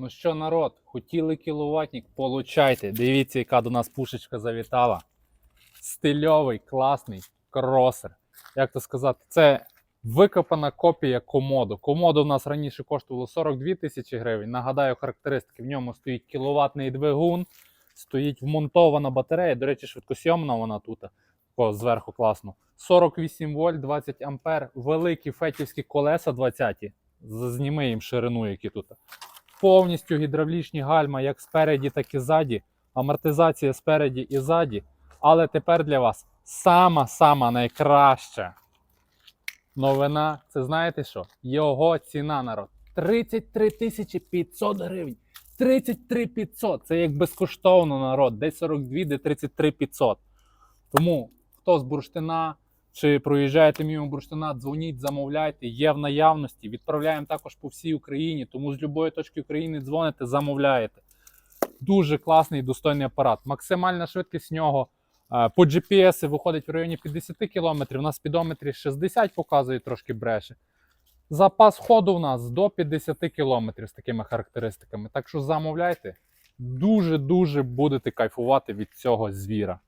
Ну що, народ, хотіли кіловатник, получайте. Дивіться, яка до нас пушечка завітала. Стильовий, класний кросер. Як то сказати, це викопана копія комоду. Комоду в нас раніше коштувало 42 тисячі гривень. Нагадаю, характеристики. В ньому стоїть кіловатний двигун, стоїть вмонтована батарея. До речі, швидкосйомна вона тут. О, зверху класно. 48 вольт, 20 ампер, великі фетівські колеса 20. Зніми їм ширину, які тут. Повністю гідравлічні гальма як спереді, так і ззаді. Амортизація спереді і ззаді. Але тепер для вас сама-сама найкраща новина. Це знаєте що? Його ціна народ. 33 тисячі 500 гривень. 33 500. Це як безкоштовно народ. Десь 42, де 33 500. Тому хто з бурштина чи проїжджаєте мимо бурштина, дзвоніть, замовляйте, є в наявності. Відправляємо також по всій Україні, тому з будь-якої точки України дзвоните, замовляєте. Дуже класний і достойний апарат. Максимальна швидкість в нього е, по GPS виходить в районі 50 км. У нас спідометрі 60 показує трошки бреше. Запас ходу у нас до 50 км з такими характеристиками. Так що замовляйте, дуже-дуже будете кайфувати від цього звіра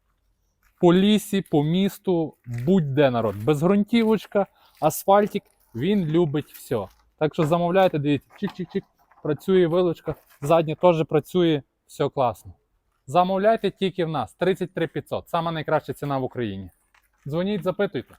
по лісі, по місту, будь-де народ. Безґрунтівочка, асфальтик, він любить все. Так що замовляйте, дивіться, чик-чик-чик, працює вилучка, задня теж працює, все класно. Замовляйте тільки в нас 33 500, сама найкраща ціна в Україні. Дзвоніть, запитуйте.